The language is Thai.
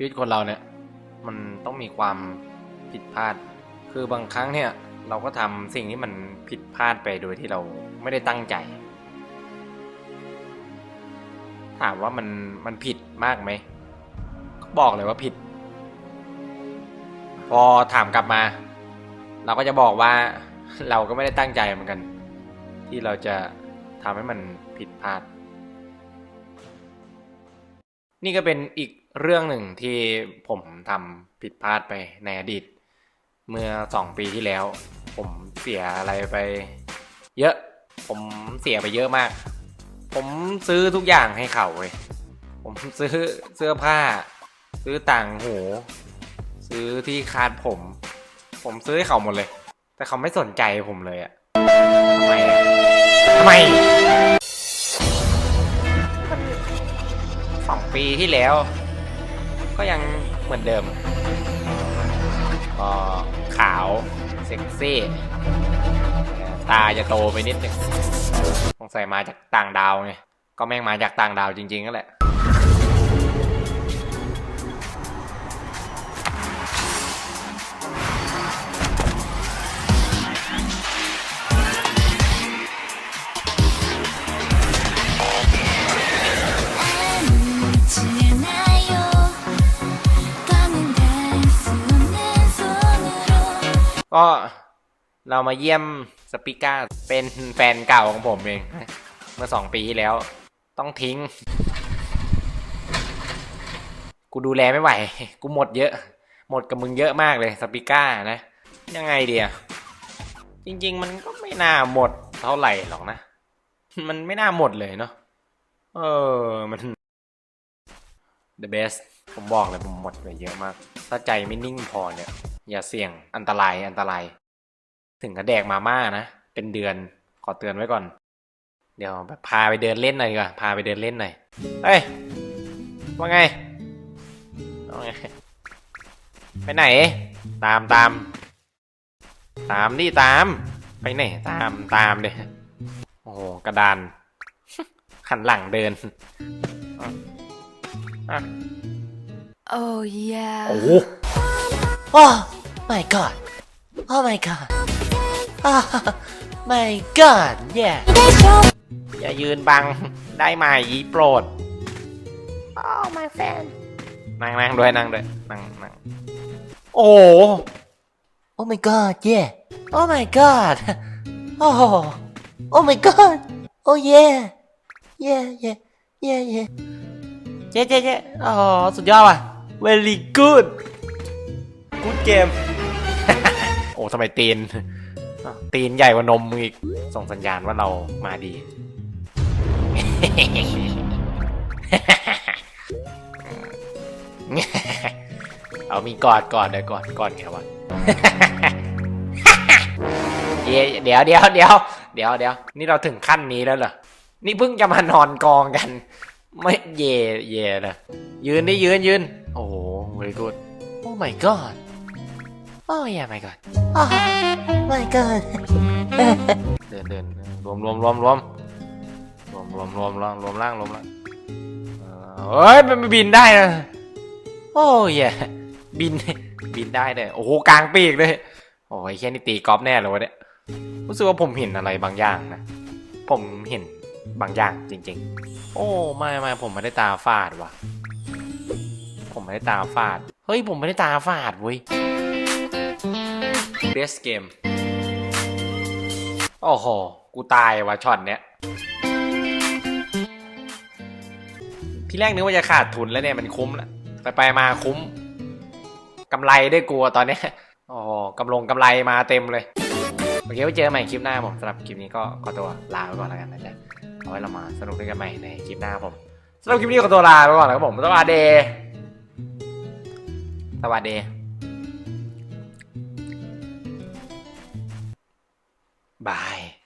ชีวิตคนเราเนี่ย มันต้องมีความผิดพลาด คือบางครั้งเนี่ยเราก็ทำสิ่งที่มันผิดพลาดไปโดยที่เราไม่ได้ตั้งใจ ถามว่ามันมันผิดมากไหมก็บอกเลยว่าผิด พอถามกลับมา เราก็จะบอกว่าเราก็ไม่ได้ตั้งใจเหมือนกัน ที่เราจะทำให้มันผิดพลาด นี่ก็เป็นอีกเรื่องหนึ่งที่ผมทำผิดพลาดไปในอดีต เมื่อสองปีที่แล้ว ผมเสียอะไรไป เยอะ ผมเสียไปเยอะมาก ผมซื้อทุกอย่างให้เขาเลยผมซื้อเสื้อผ้า ซื้อต่างหู ซื้อที่คาดผม ผมซื้อให้เขาหมดเลย แต่เขาไม่สนใจผมเลยอะทำไมอะทำไม ปีที่แล้ว ก็ยังเหมือนเดิมก็ขาว เซ็กซี่ ตาจะโตไปนิดนึงสงสัยมาจากต่างดาวไง ก็แม่งมาจากต่างดาวจริงๆก็แหละ ก็เรามาเยี่ยมสปิก้าเป็นแฟนเก่าของผมเอง เมื่อสองปีที่แล้ว ต้องทิ้ง กูดูแลไม่ไหว กูหมดเยอะ หมดกับมึงเยอะมากเลยสปิก้านะ ยังไงเดียจริง ๆ มันก็ไม่น่าหมดเท่าไหร่หรอกนะ มันไม่น่าหมดเลยเนาะเออมัน the best ผมบอกเลยผมหมดไปเยอะมาก ถ้าใจไม่นิ่งพอเนี่ย อย่าเสี่ยงอันตรายอันตราย ถึงกระแดกมาม่านะ เป็นเดือนขอเตือนไว้ก่อน เดี๋ยวแบบพาไปเดินเล่นหน่อยดีกว่าพาไปเดินเล่นหน่อยเฮ้ยว่าไงว่าไง ไปไหน ตามตามตามดิตาม ไปไหนตามตามเดยโอ้โหกระดานขันหลังเดินอะอะ Oh yeah โอ้ โห Oh my god Oh my god Oh my god yeah อย่ายืนบังได้ไหมยีโปรด Oh my fan นั่งนั่งด้วยนั่งด้วยนั่งนั่งโอ้โห Oh my god yeah Oh my god Oh Oh my god Oh yeah yeah yeah yeah yeah เจ๊เจ๊เจ๊อ๋อ สุดยอดว่ะ very good good game โอ้ ทำไมตีนตีนใหญ่กว่านมมึงอีก ส่งสัญญาณว่าเรามาดี เอามีกอดกอดเดี๋ยวกอดกอดไงวะเดี๋ยวเดี๋ยวเดี๋ยวเดี๋ยวเดี๋ยวเดี๋ยวนี่เราถึงขั้นนี้แล้วเหรอ นี่เพิ่งจะมานอนกองกัน ไม่เย่เย่นะยืนได้ยืนยืน โอ้โห very good oh my god Oh yeah my god Oh my god เดินเดินรวมรวมรวมรวมรวมรวมรวมรวมรวมร่างรวมล่างเฮ้ยมันบินได้นะโอ้ยบินบินได้เลยโอ้โหกลางปีกเลยโอ้ยแค่นี้ตีกอล์ฟแน่เลยวะเนี่ยรู้สึกว่าผมเห็นอะไรบางอย่างนะ ผมเห็นบางอย่างจริง ๆ โอ้ไม่ไม่ผมไม่ได้ตาฟาดว่ะ ผมไม่ได้ตาฟาด เฮ้ยผมไม่ได้ตาฟาดเว้ย best game โอ้โห กูตายว่ะช็อตเนี้ย พี่แรกนึกว่าจะขาดทุนแล้วเนี่ย มันคุ้มแล้วไปไปมาคุ้ม กำไรได้กลัวตอนเนี้ยโอ้โหกำลงกำไรมาเต็มเลย โอเคไว้เจอใหม่คลิปหน้าผมสำหรับคลิปนี้ก็ขอตัวลาไปก่อนแล้วกันนะจ๊ะเอาไว้เรามาสนุกด้วยกันใหม่ในคลิปหน้าผมสำหรับคลิปนี้ขอตัวลาไปก่อนนะครับผมสวัสดีสวัสดี Bye.